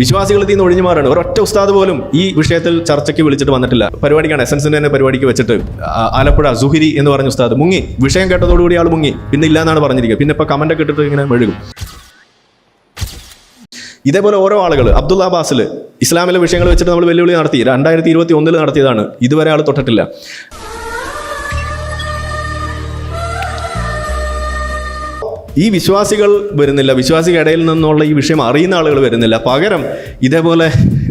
വിശ്വാസികൾ ഇതിൽ നിന്ന് ഒഴിഞ്ഞു മാറാണ്. ഒരൊറ്റ ഉസ്താദ് പോലും ഈ വിഷയത്തിൽ ചർച്ചയ്ക്ക് വിളിച്ചിട്ട് വന്നിട്ടില്ല. പരിപാടിക്കാണ് എസൻസിന്റെ തന്നെ പരിപാടിക്ക് വെച്ചിട്ട് ആലപ്പുഴ സുഹിരി എന്ന് പറഞ്ഞ ഉസ്താദ് മുങ്ങി. വിഷയം കേട്ടതോടുകൂടി ആൾ മുങ്ങി. പിന്നെ ഇല്ല എന്നാണ് പറഞ്ഞിരിക്കുക. പിന്നെ ഇപ്പൊ കമന്റ് ഒക്കെ ഇട്ടിട്ട് ഇങ്ങനെ മെഴുകും. ഇതേപോലെ ഓരോ ആളുകൾ അബ്ദുള്ള അബ്ബാസിൽ ഇസ്ലാമിലെ വിഷയങ്ങൾ വെച്ചിട്ട് നമ്മൾ വെല്ലുവിളി നടത്തി. രണ്ടായിരത്തി ഇരുപത്തി ഒന്നിൽ നടത്തിയതാണ്. ഇതുവരെ ആൾ തൊട്ടിട്ടില്ല. ഈ വിശ്വാസികൾ വരുന്നില്ല വിശ്വാസിക ഇടയിൽ നിന്നുള്ള ഈ വിഷയം അറിയുന്ന ആളുകൾ വരുന്നില്ല. പകരം ഇതേപോലെ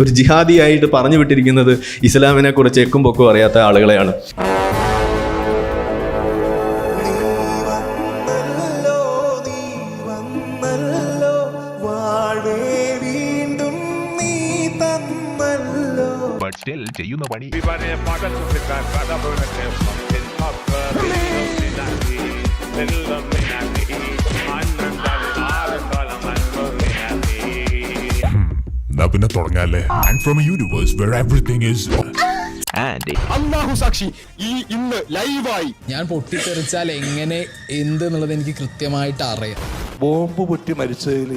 ഒരു ജിഹാദിയായിട്ട് പറഞ്ഞു വിട്ടിരിക്കുന്നത് ഇസ്ലാമിനെ കുറിച്ച് എക്കും പൊക്കും അറിയാത്ത ആളുകളെയാണ്. പിന്നെ തുടങ്ങാല്ലേ? And from a universe where is അള്ളാഹു സാക്ഷി ഈ ഇന്ന് ലൈവായി. ഞാൻ പൊട്ടിത്തെറിച്ചാൽ എങ്ങനെ എന്ത് എന്നുള്ളത് എനിക്ക് കൃത്യമായിട്ട് അറിയാം. ബോംബ് പൊട്ടി മരിച്ചതിൽ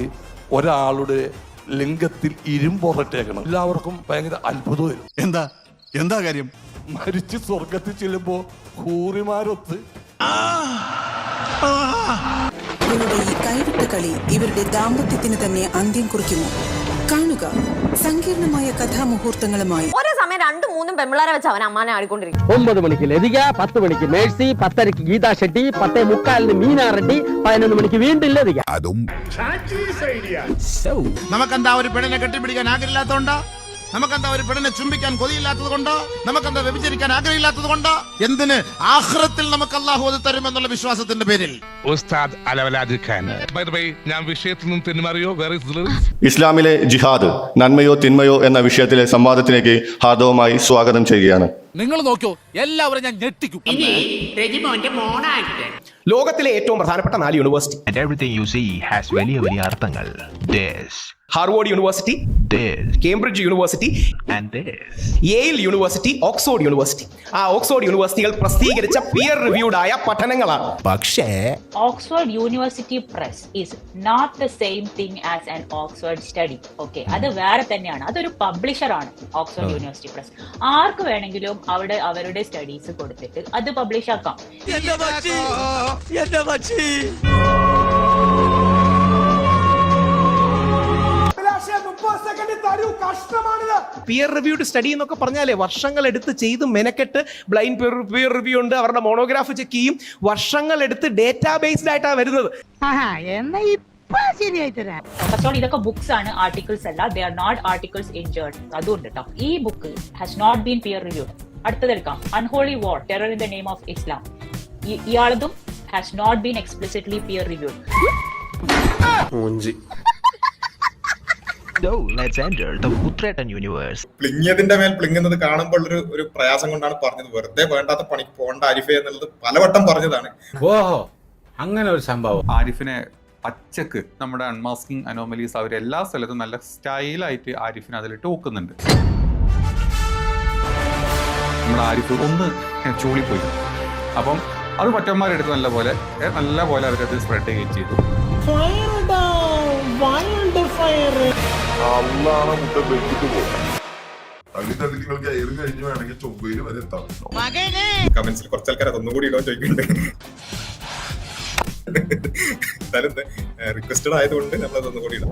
ഒരാളുടെ ലിംഗത്തിൽ ഇരുമ്പൊറട്ടേക്കണം എല്ലാവർക്കും ഭയങ്കര അത്ഭുതമായിരുന്നു. എന്താ? എന്താ കാര്യം? മരിച്ച് സ്വർഗത്തിൽ ചെല്ലുമ്പോ ഹൂറിമാരൊത്ത് ഇവരുടെ ഈ കൈവിട്ട കളി ഇവരുടെ ദാമ്പത്യത്തിന് തന്നെ അന്ത്യം കുറിക്കുമോ? കാണുക. സങ്കീർണമായ കഥാമുഹൂർത്തങ്ങളുമായി. ഒരേ സമയം രണ്ടും മൂന്നും പെമ്പിളാരെ വെച്ച് അവൻ അമ്മാനെ ആടിക്കൊണ്ടിരിക്കും. ഒമ്പത് മണിക്ക് ലതിക പത്ത് മണിക്ക് മേഴ്സി പത്തരക്ക് ഗീതാ ഷെട്ടി പത്തേ മുക്കാലിന് മീനാ റെഡ്ഡി പതിനൊന്ന് മണിക്ക് വീണ്ടും ലതിക. അതും നമുക്കെന്താ ഒരു പെണ്ണിനെ കെട്ടിപ്പിടിക്കാൻ ആഗ്രഹമില്ലാത്തതുകൊണ്ടോ? നമുക്കെന്താ ഒരു പെണ്ണിനെ ചുംബിക്കാൻ കൊതിയില്ലാത്തത് കൊണ്ടോ? നമുക്കെന്താ വ്യഭിചരിക്കാൻ ആഗ്രഹമില്ലാത്തത് കൊണ്ടോ? എന്തിന് ആഹ്റത്തിൽ നമുക്ക് അള്ളാഹു അത് തരുമെന്നുള്ള വിശ്വാസത്തിന്റെ പേരിൽ? ഉസ്താദ് അലവലാദിഖാൻ ഞാൻ വിഷയത്തിൽ നിന്നും വേറെ ഇസ്ലാമിലെ ജിഹാദ് നന്മയോ തിന്മയോ എന്ന വിഷയത്തിലെ സംവാദത്തിലേക്ക് ഹാർദവുമായി സ്വാഗതം ചെയ്യുകയാണ്. നിങ്ങൾ നോക്കിയോ എല്ലാവരും ഞാൻ ഞെട്ടിക്കും. ലോകത്തിലെ ഏറ്റവും പ്രധാനപ്പെട്ട നാല് university and everything you see has വലിയ വലിയ അർത്ഥങ്ങൾ. These Harvard University Cambridge University and these Yale University Oxford University ആ ഓക്സ്ഫോർഡ് യൂണിവേഴ്സിറ്റികൾ പ്രസിദ്ധീകരിച്ച പിയർ റിവ്യൂഡ് ആയ പഠനങ്ങളാണ്. പക്ഷേ Oxford University Press is not the same thing as an Oxford study okay അത് വേറെ തന്നെയാണ്. അതൊരു പബ്ലിഷർ ആണ് ഓക്സ്ഫോർഡ് യൂണിവേഴ്സിറ്റി പ്രസ് ആർക്ക് വേണമെങ്കിലും അവിടെ അവരുടെ സ്റ്റഡീസ് കൊടുത്തിട്ട് അത് പബ്ലിഷ് ആക്കാം. പിയർ റിവ്യൂഡ് സ്റ്റഡി എന്നൊക്കെ പറഞ്ഞാലേ വർഷങ്ങൾ എടുത്ത് ചെയ്ത് മെനക്കെട്ട് ബ്ലൈൻഡ് പിയർ പിയർ റിവ്യൂ ഉണ്ട് അവരുടെ മോണോഗ്രാഫ് ചെക്ക് ചെയ്യും. വർഷങ്ങൾ എടുത്ത് ഡേറ്റാ ബേസ്ഡ് ആയിട്ടാണ് വരുന്നത് ഓൾ ഇതൊക്കെ ബുക്സ് ആണ് ആർട്ടിക്കിൾസ് അല്ല. They are not articles in journal അതുകൊണ്ട് കേട്ടോ ഈ book has not been peer reviewed അടുത്തതെടുക്കാം Unholy War Terror in the Name of Islam ഇയാളതും has not been explicitly peer reviewed പ്ലിങ്ങിയതിന്റെ മേൽ പ്ലിങ്ങുന്നത് കാണുമ്പോൾ ഒരു ഒരു പ്രയാസം കൊണ്ടാണ് പറഞ്ഞത്. വെറുതെ വേണ്ടാത്ത പണിക്ക് പോകണ്ട ആരിഫെ എന്നുള്ളത് പലവട്ടം പറഞ്ഞതാണ്. ഓഹോ അങ്ങനെ ഒരു സംഭവം. ആരിഫിനെ പച്ചക്ക് നമ്മുടെ അൺമാസ്കിംഗ് അനോമലീസ് അവർ എല്ലാ സ്ഥലത്തും നല്ല സ്റ്റൈലായിട്ട് ആരിഫിനെ അതിലിട്ട് ഓക്കുന്നുണ്ട്. നമ്മുടെ ആരിഫ് ഒന്ന് ചൂളിപ്പോയി. അപ്പം അത് മറ്റന്മാരെടുത്ത് നല്ല പോലെ നല്ല പോലെ അവരത് സ്പ്രെഡ് ചെയ്യുകയും ചെയ്തു കമന്റ്സിൽ കുറച്ച് ആൾക്കാർ അതൊന്നും കൂടി ഇടാൻ ചോദിക്കുന്നുണ്ട്. റിക്വസ്റ്റഡ് ആയതുകൊണ്ട് നമ്മൾ അതൊന്നും കൂടി ഇടാം.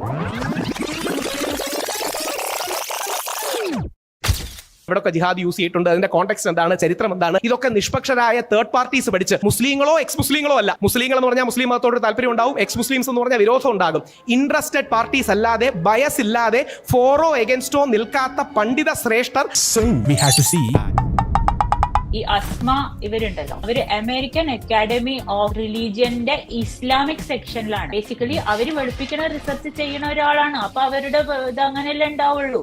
ഇവിടെയൊക്കെ ജിഹാദ് യൂസ് ചെയ്തിട്ടുണ്ട്. അതിന്റെ കോൺടെക്സ്റ്റ് എന്താണ്? ചരിത്രം എന്താണ്? ഇതൊക്കെ നിഷ്പക്ഷരായ തേർഡ് പാർട്ടീസ് പഠിച്ച് മുസ്ലിങ്ങളോ എക്സ് മുസ്ലിങ്ങളോ അല്ല. മുസ്ലിങ്ങൾ എന്ന് പറഞ്ഞാൽ മുസ്ലിം മതത്തോട് താല്പര്യം ഉണ്ടാവും. എക്സ് മുസ്ലിംസ് എന്ന് പറഞ്ഞാൽ വിരോധം ഉണ്ടാകും. ഇൻട്രസ്റ്റഡ് പാർട്ടീസ് അല്ലാതെ ബയസ് ഇല്ലാതെ ഫോറോ എഗൻസ്റ്റോ നിൽക്കാത്ത പണ്ഡിത ശ്രേഷ്ഠർ ഈ അസ്മ ഇവരുണ്ടല്ലോ. അവർ അമേരിക്കൻ അക്കാഡമി ഓഫ് റിലീജിയന്റെ ഇസ്ലാമിക് സെക്ഷനിലാണ് ബേസിക്കലി അവർ വെളുപ്പിക്കണ റിസർച്ച് ചെയ്യുന്ന ഒരാളാണ്. അപ്പൊ അവരുടെ ഇത് അങ്ങനെയല്ലേ ഉണ്ടാവുള്ളൂ.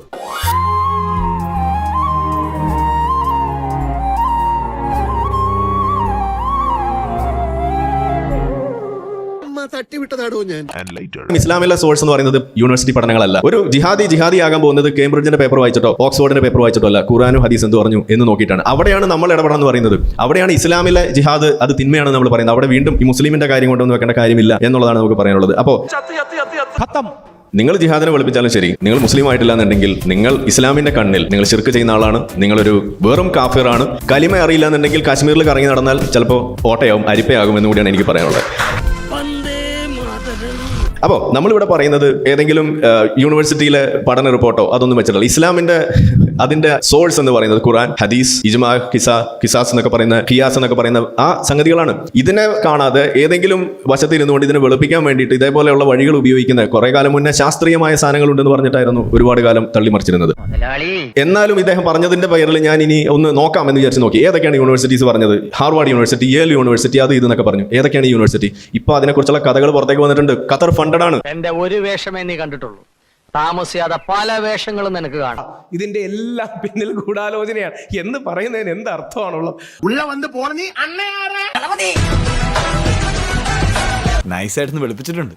തട്ടിവിട്ടതാടോ ഞാൻ? ഇസ്ലാമിലെ സോഴ്സ് എന്ന് പറയുന്നത് യൂണിവേഴ്സിറ്റി പഠനങ്ങളല്ല. ഒരു ജിഹാദി ജിഹാദി ആകാൻ പോകുന്നത് കേംബ്രിഡ്ജിന്റെ പേപ്പർ വായിച്ചിട്ടോ ഓക്സ്ഫോർഡിന്റെ പേപ്പർ വായിച്ചിട്ടോ അല്ല ഖുറാനും ഹദീസ് എന്ന് പറഞ്ഞു എന്ന് നോക്കിയിട്ടാണ്. അവിടെയാണ് നമ്മൾ ഇടപെടണം എന്ന് പറയുന്നത്. അവിടെയാണ് ഇസ്ലാമിലെ ജിഹാദ് അത് തിന്മയാണ് നമ്മൾ പറയുന്നത്. അവിടെ വീണ്ടും ഈ മുസ്ലിമിന്റെ കാര്യം കൊണ്ടൊന്നും വെക്കേണ്ട കാര്യമില്ല എന്നുള്ളതാണ് നമുക്ക് പറയാനുള്ളത്. അപ്പോ നിങ്ങൾ ജിഹാദിനെ വെളുപ്പിച്ചാലും ശരി നിങ്ങൾ മുസ്ലിം ആയിട്ടില്ല എന്നുണ്ടെങ്കിൽ നിങ്ങൾ ഇസ്ലാമിന്റെ കണ്ണിൽ നിങ്ങൾ ചെറുക്ക് ചെയ്യുന്ന ആളാണ് നിങ്ങളൊരു വെറും കാഫിറാണ്. കലിമ അറിയില്ല എന്നുണ്ടെങ്കിൽ കാശ്മീരിൽ കറങ്ങി നടന്നാൽ ചിലപ്പോൾ ഓട്ടയാവും അരിപ്പയാകും എന്ന് കൂടിയാണ് എനിക്ക് പറയാനുള്ളത്. അപ്പോൾ നമ്മളിവിടെ പറയുന്നത് ഏതെങ്കിലും യൂണിവേഴ്സിറ്റിയിലെ പഠന റിപ്പോർട്ടോ അതൊന്നും വെച്ചിട്ടില്ല. ഇസ്ലാമിന്റെ അതിന്റെ സോഴ്സ് എന്ന് പറയുന്നത് ഖുറാൻ ഹദീസ് ഇജ്മാ കിസ കിസാസ് എന്നൊക്കെ പറയുന്ന ഖിയാസ് എന്നൊക്കെ പറയുന്ന ആ സംഗതികളാണ്. ഇതിനെ കാണാതെ ഏതെങ്കിലും വശത്ത് ഇരുന്നുകൊണ്ട് ഇതിനെ വെളുപ്പിക്കാൻ വേണ്ടിയിട്ട് ഇതേപോലെയുള്ള വഴികൾ ഉപയോഗിക്കുന്ന കുറെ കാലം മുന്നേ ശാസ്ത്രീയമായ സാധനങ്ങൾ ഉണ്ടെന്ന് പറഞ്ഞിട്ടായിരുന്നു ഒരുപാട് കാലം തള്ളിമറിച്ചിരുന്നത്. എന്നാലും ഇദ്ദേഹം പറഞ്ഞതിന്റെ പേരിൽ ഞാൻ ഇനി ഒന്ന് നോക്കാം എന്ന് വിചാരിച്ച് നോക്കി. ഏതൊക്കെയാണ് യൂണിവേഴ്സിറ്റീസ് പറഞ്ഞത്? ഹാർവാർഡ് യൂണിവേഴ്സിറ്റി യേൽ യൂണിവേഴ്സിറ്റി അത് ഇതെന്നൊക്കെ പറഞ്ഞു. ഏതൊക്കെയാണ് യൂണിവേഴ്സിറ്റി ഇപ്പോൾ അതിനെക്കുറിച്ചുള്ള കഥകൾ പുറത്തേക്ക് വന്നിട്ടുണ്ട്. ഖത്തർ ഫണ്ടഡ് ആണ്. എന്റെ ഒരു വേഷമേ നീ കണ്ടിട്ടുള്ളൂ. താമസിയാതെ പല വേഷങ്ങളും നിനക്ക് കാണാം. ഇതിന്റെ എല്ലാം പിന്നിൽ ഗൂഢാലോചനയാണ്. എന്ന് പറയുന്നതിന് എന്ത് അർത്ഥമാണുള്ളത്? ഉള്ള വന്ന് പോണ നീ അണ്ണയാറേ നൈസായിട്ട് വെളുപ്പിച്ചിട്ടുണ്ട്.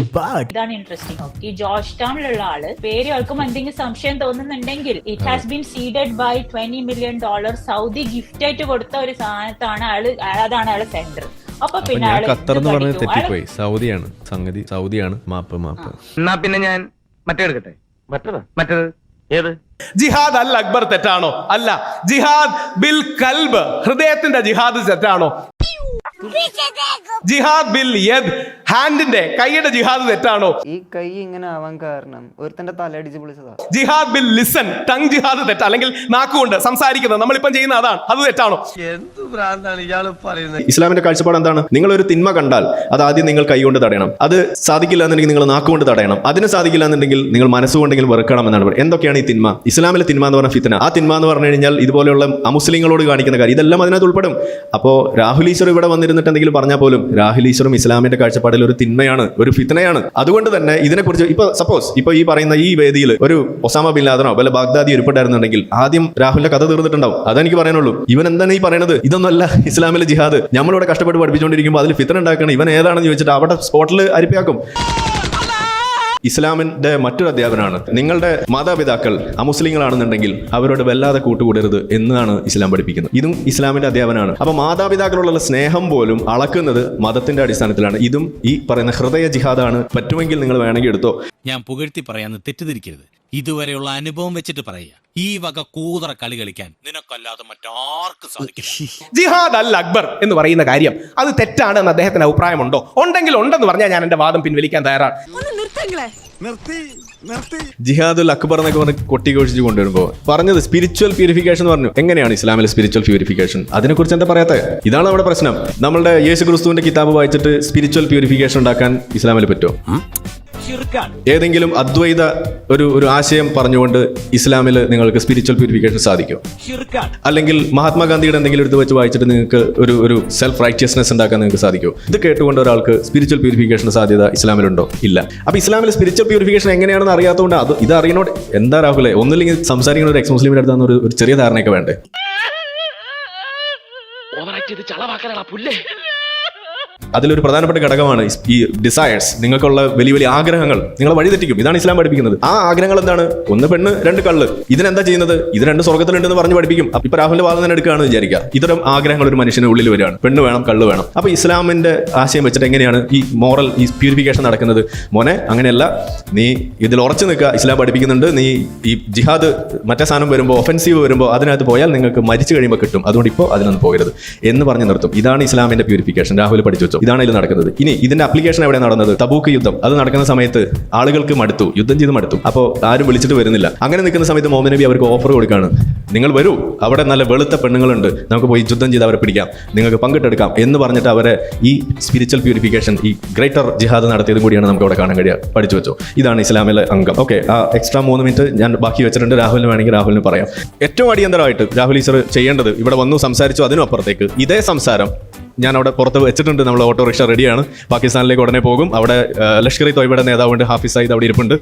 ഇതാണ് ഇൻട്രസ്റ്റിംഗ് ഈ ജോർജ് ടൗണിലുള്ള ആൾ പേര് ആൾക്കും എന്തെങ്കിലും സംശയം തോന്നുന്നുണ്ടെങ്കിൽ it has been seeded by twenty million dollar Saudi gift ആയിട്ട് കൊടുത്ത ഒരു സാധനത്താണ് അയാൾ അതാണ് അയാളെ സെന്റർ അപ്പൊ പിന്നെ ഞാൻ അയാൾ ഖത്തർ എന്ന് പറഞ്ഞത് തെറ്റിപ്പോയി. സൗദിയാണ്. സംഗതി സൗദിയാണ്. മാപ്പ് മാപ്പ്. എന്നാ പിന്നെ ഞാൻ മറ്റേ എടുക്കട്ടെ? മറ്റേത്? മറ്റേത്? ഏത്? ജിഹാദ് അൽ അക്ബർ തെറ്റാണോ? അല്ല ജിഹാദ് ബിൽ കൽബ്. ഹൃദയത്തിന്റെ ജിഹാദ് തെറ്റാണോ? ജിഹാദ് ബിൽ യദ്. ഹാൻഡിന്റെ കൈയുടെ ജിഹാദ് തെറ്റാണോ? ഈ കൈ ഇങ്ങനെ ആവാൻ കാരണം ഒരുത്തന്റെ തലയടിച്ച് പൊളിച്ചതാ. ജിഹാദ് ബിൽ ലിസൺ ടങ് ജിഹാദ് തെറ്റ. അല്ലെങ്കിൽ നാക്കുകൊണ്ട് സംസാരിക്കുന്നത് നമ്മളിപ്പം ചെയ്യുന്ന അതാണ്. അത് തെറ്റാണോ? എന്ത് ഭ്രാന്താണ് ഇയാൾ പറയുന്നത്? ഇസ്ലാമിന്റെ കാഴ്ചപ്പാട് എന്താണ്? നിങ്ങൾ ഒരു തിന്മ കണ്ടാൽ അത് ആദ്യം നിങ്ങൾ കൈകൊണ്ട് തടയണം. അത് സാധിക്കില്ല എന്നുണ്ടെങ്കിൽ നിങ്ങൾ നാക്കുകൊണ്ട് തടയണം. അതിന് സാധിക്കില്ല എന്നുണ്ടെങ്കിൽ നിങ്ങൾ മനസ്സുകൊണ്ടെങ്കിലും വെറുക്കണം എന്നാണ് പറയുന്നത്. എന്തൊക്കെയാണ് ഈ തിന്മ? ഇസ്ലാമിലെ തിന്മ എന്ന് പറഞ്ഞ ഫിത്തന ആ തിന്മ എന്ന് പറഞ്ഞു കഴിഞ്ഞാൽ ഇതുപോലെയുള്ള അമുസ്ലിങ്ങളോട് കാണിക്കുന്ന കാര്യം. ഇതെല്ലാം അതിനകത്ത് ഉൾപ്പെടും. അപ്പോൾ രാഹുൽ ഈശ്വർ ഇവിടെ വന്നിരുന്നിട്ട് എന്തെങ്കിലും പറഞ്ഞാൽ പോലും രാഹുൽ ഈശ്വറും ഇസ്ലാമിന്റെ കാഴ്ചപ്പാടിൽ ഒരു തിന്മയാണ് ഒരു ഫിത്തനയാണ് അതുകൊണ്ട് തന്നെ ഇതിനെക്കുറിച്ച് ഇപ്പൊ സപ്പോസ് ഇപ്പൊ ഈ പറയുന്ന ഈ വേദിയിൽ ഒരു ഒസാമ ബിൻ ലാദനോ വല്ല ബാഗ്ദാദി ഉരുപ്പെട്ടായിരുന്നുണ്ടെങ്കിൽ ആദ്യം രാഹുലിന്റെ കഥ തീർന്നിട്ടുണ്ടാവും. അതെനിക്ക് പറയാനുള്ളൂ. ഇവൻ എന്താണ് ഈ പറയുന്നത് ഇതൊന്നല്ല ഇസ്ലാമിലെ ജിഹാദ്. നമ്മളിവിടെ കഷ്ടപ്പെട്ട് പഠിപ്പിച്ചുകൊണ്ടിരിക്കുമ്പോൾ അതിൽ ഫിത്തന ഉണ്ടാക്കണം ഇവൻ ഏതാണെന്ന് ചോദിച്ചിട്ട് അവിടെ സ്പോട്ടിൽ അരിപ്പയാക്കും. ഇസ്ലാമിന്റെ മറ്റൊരു അധ്യാപനമാണ് നിങ്ങളുടെ മാതാപിതാക്കൾ അമുസ്ലിങ്ങളാണെന്നുണ്ടെങ്കിൽ അവരോട് വല്ലാതെ കൂട്ടുകൂടരുത് എന്നാണ് ഇസ്ലാം പഠിപ്പിക്കുന്നത്. ഇതും ഇസ്ലാമിന്റെ അധ്യാപനമാണ് അപ്പൊ മാതാപിതാക്കളോടുള്ള സ്നേഹം പോലും അളക്കുന്നത് മതത്തിന്റെ അടിസ്ഥാനത്തിലാണ്. ഇതും ഈ പറയുന്ന ഹൃദയ ജിഹാദാണ്. പറ്റുമെങ്കിൽ നിങ്ങൾ വേണമെങ്കിൽ എടുത്തോ. ഞാൻ പുകഴ്ത്തി പറയാന്ന് തെറ്റിദ്ധരിക്കരുത്. ഇതുവരെയുള്ള അനുഭവം വെച്ചിട്ട് പറയുക. ഈ വക കൂതറ കളി കളിക്കാൻ നിനക്കല്ലാതെ മറ്റാർക്കും സാധിക്കില്ല. ജിഹാദ് അൽ അക്ബർ എന്ന് പറയുന്ന കാര്യം അത് തെറ്റാണ് എന്ന് അദ്ദേഹത്തിന് അഭിപ്രായമുണ്ടോ? ഉണ്ടെങ്കിൽ ഉണ്ടെന്ന് പറഞ്ഞാൽ ഞാൻ എന്റെ വാദം പിൻവലിക്കാൻ തയ്യാറാണ്. ജിഹാദുൽ അക്ബർ എന്നൊക്കെ പറഞ്ഞ് കൊട്ടിഘോഷിച്ച് കൊണ്ടുവരുമ്പോൾ പറഞ്ഞത് സ്പിരിച്വൽ പ്യൂരിഫിക്കേഷൻ എന്ന് പറഞ്ഞു. എങ്ങനെയാണ് ഇസ്ലാമിലെ സ്പിരിച്വൽ പ്യൂരിഫിക്കേഷൻ അതിനെക്കുറിച്ച് എന്താ പറയാത്ത? ഇതാണ് നമ്മുടെ പ്രശ്നം. നമ്മളുടെ യേശു ക്രിസ്തുവിന്റെ കിതാബ് വായിച്ചിട്ട് സ്പിരിച്വൽ പ്യൂരിഫിക്കേഷൻ ഉണ്ടാക്കാൻ ഇസ്ലാമിൽ പറ്റുമോ? ഏതെങ്കിലും അദ്വൈത ഒരു ഒരു ആശയം പറഞ്ഞുകൊണ്ട് ഇസ്ലാമിൽ നിങ്ങൾക്ക് സ്പിരിച്വൽ പ്യൂരിഫിക്കേഷൻ സാധിക്കും അല്ലെങ്കിൽ മഹാത്മാഗാന്ധിയുടെ എന്തെങ്കിലും എടുത്ത് വെച്ച് വായിച്ചിട്ട് നിങ്ങൾക്ക് ഒരു ഒരു സെൽഫ് റൈറ്റിയസ്നെസ് ഉണ്ടാക്കാൻ നിങ്ങൾക്ക് സാധിക്കും ഇത് കേട്ടുകൊണ്ട് ഒരാൾക്ക് സ്പിരിച്വൽ പ്യൂരിഫിക്കേഷൻ സാധ്യത ഇസ്ലാമിലുണ്ടോ? ഇല്ല. അപ്പൊ ഇസ്ലാമിൽ സ്പിരിച്വൽ പ്യൂരിഫിക്കേഷൻ എങ്ങനെയാണെന്ന് അറിയാത്തതുകൊണ്ട് അത് ഇത് അറിയണോട് എന്താ രാഹുലെ ഒന്നില്ലെങ്കിൽ സംസാരിക്കുന്ന ഒരു എക്സ് മുസ്ലിമിന്റെ അടുത്താണ് ഒരു ഒരു ചെറിയ ധാരണയൊക്കെ വേണ്ടേ? അതിലൊരു പ്രധാനപ്പെട്ട ഘടകമാണ് ഈ- ഡിസയേഴ്സ് നിങ്ങൾക്കുള്ള വലിയ വലിയ ആഗ്രഹങ്ങൾ നിങ്ങളെ വഴിതെറ്റിക്കും. ഇതാണ് ഇസ്ലാം പഠിപ്പിക്കുന്നത്. ആ ആഗ്രഹങ്ങൾ എന്താണ്? ഒന്ന് പെണ്ണ് രണ്ട് കള്ള്. ഇതിനെന്താ ചെയ്യുന്നത്? ഇത് രണ്ട് സ്വർഗത്തിലുണ്ടെന്ന് പറഞ്ഞ് പഠിപ്പിക്കും. ഇപ്പൊ രാഹുലിന്റെ വാദം തന്നെ എടുക്കുകയാണ് വിചാരിക്കുക. ഇത്തരം ആഗ്രഹങ്ങൾ ഒരു മനുഷ്യന് ഉള്ളിൽ വരികയാണ്. പെണ്ണ് വേണം കള്ള് വേണം. അപ്പൊ ഇസ്ലാമിന്റെ ആശയം വെച്ചിട്ട് എങ്ങനെയാണ് ഈ മോറൽ ഈ പ്യൂരിഫിക്കേഷൻ നടക്കുന്നത്? മോനെ അങ്ങനെയല്ല. നീ ഇതിൽ ഉറച്ചു നിൽക്കുക. ഇസ്ലാം പഠിപ്പിക്കുന്നുണ്ട്. നീ ഈ ജിഹാദ് മറ്റേ സാധനം വരുമ്പോൾ ഒഫൻസീവ് വരുമ്പോൾ അതിനകത്ത് പോയാൽ നിങ്ങൾക്ക് മരിച്ചു കഴിയുമ്പോൾ കിട്ടും. അതുകൊണ്ട് ഇപ്പോൾ അതിനൊന്നും പോകരുത് എന്ന് പറഞ്ഞ് നിർത്തും. ഇതാണ് ഇസ്ലാമിന്റെ പ്യൂരിഫിക്കേഷൻ രാഹുൽ പഠിച്ചു വെച്ചോ? ഇതാണ് ഇതിൽ നടക്കുന്നത്. ഇനി ഇതിന്റെ അപ്ലിക്കേഷൻ എവിടെ നടന്നത്? തബൂക്ക് യുദ്ധം. അത് നടക്കുന്ന സമയത്ത് ആളുകൾക്ക് മടുത്തു. യുദ്ധം ചെയ്ത് മടുത്തു. അപ്പോൾ ആരും വിളിച്ചിട്ട് വരുന്നില്ല. അങ്ങനെ നിൽക്കുന്ന സമയത്ത് മുഹമ്മദ് നബി അവർക്ക് ഓഫർ കൊടുക്കുകയാണ് നിങ്ങൾ വരൂ. അവിടെ നല്ല വെളുത്ത പെണ്ണുങ്ങളുണ്ട്. നമുക്ക് പോയി യുദ്ധം ചെയ്ത് അവരെ പിടിക്കാം. നിങ്ങൾക്ക് പങ്കിട്ടെടുക്കാം. എന്ന് പറഞ്ഞിട്ട് അവരെ ഈ സ്പിരിച്വൽ പ്യൂരിഫിക്കേഷൻ ഈ ഗ്രേറ്റർ ജിഹാദ് നടത്തിയത് കൂടിയാണ് നമുക്ക് അവിടെ കാണാൻ കഴിയുക. പഠിച്ചു വെച്ചോ. ഇതാണ് ഇസ്ലാമിലെ അംഗം. ഓക്കെ ആ എക്സ്ട്രാ മൂന്ന് മിനിറ്റ് ഞാൻ ബാക്കി വെച്ചിട്ടുണ്ട്. രാഹുലിന് വേണമെങ്കിൽ രാഹുലിന് പറയാം. ഏറ്റവും അടിയന്തരമായിട്ട് രാഹുൽ ഈശ്വർ ചെയ്യേണ്ടത് ഇവിടെ വന്നു സംസാരിച്ചു. അതിനും അപ്പുറത്തേക്ക്. ഇതേ സംസാരം ഞാൻ അവിടെ പുറത്ത് വെച്ചിട്ടുണ്ട്. നമ്മൾ ഓട്ടോറിക്ഷ റെഡിയാണ്. പാകിസ്ഥാനിലേക്ക് ഉടനെ പോകും. അവിടെ ലഷ്കർ ഇ തോയ്ബയുടെ നേതാവുണ്ട് ഹാഫിസ് സയ്യിദ് അവിടെ ഇരിപ്പുണ്ട്.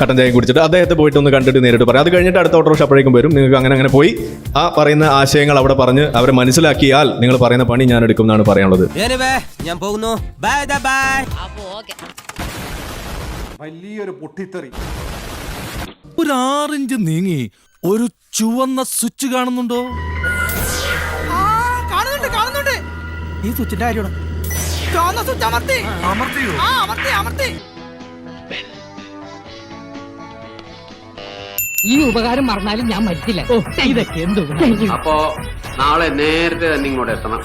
കട്ടൻ ചായം കുടിച്ചിട്ട് അദ്ദേഹത്തെ പോയിട്ട് ഒന്ന് കണ്ടിട്ട് നേരിട്ട് പറയാം അത് കഴിഞ്ഞിട്ട് അടുത്ത ഓട്ടോറിക്ഷ അപ്പോഴേക്കും വരും. നിങ്ങൾക്ക് അങ്ങനെ അങ്ങനെ പോയി. ആ പറയുന്ന ആശയങ്ങൾ അവിടെ പറഞ്ഞ് അവരെ മനസ്സിലാക്കിയാൽ നിങ്ങൾ പറയുന്ന പണി ഞാൻ എടുക്കും എന്നാണ് പറയാനുള്ളത്. ഞാൻ പോകുന്നു. ബൈ ബൈ വലിയൊരു പൊട്ടിത്തെറി. ഒരു ആറിഞ്ച് നീങ്ങി ഒരു ചുവന്ന സ്വിച്ച് കാണുന്നുണ്ട്? ഈ സ്വിച്ചിന്റെ കാര്യമാണ്. ചുവന്ന സ്വിച്ച് അമർത്തി. ആ അമർത്തി അമർത്തി. ഈ ഉപകാരം മറന്നാലും ഞാൻ മരിച്ചില്ല ഓ ഇതൊക്കെ എന്തോ അപ്പോ നാളെ നേരത്തെ തന്നെ ഇങ്ങോട്ട് എത്തണം.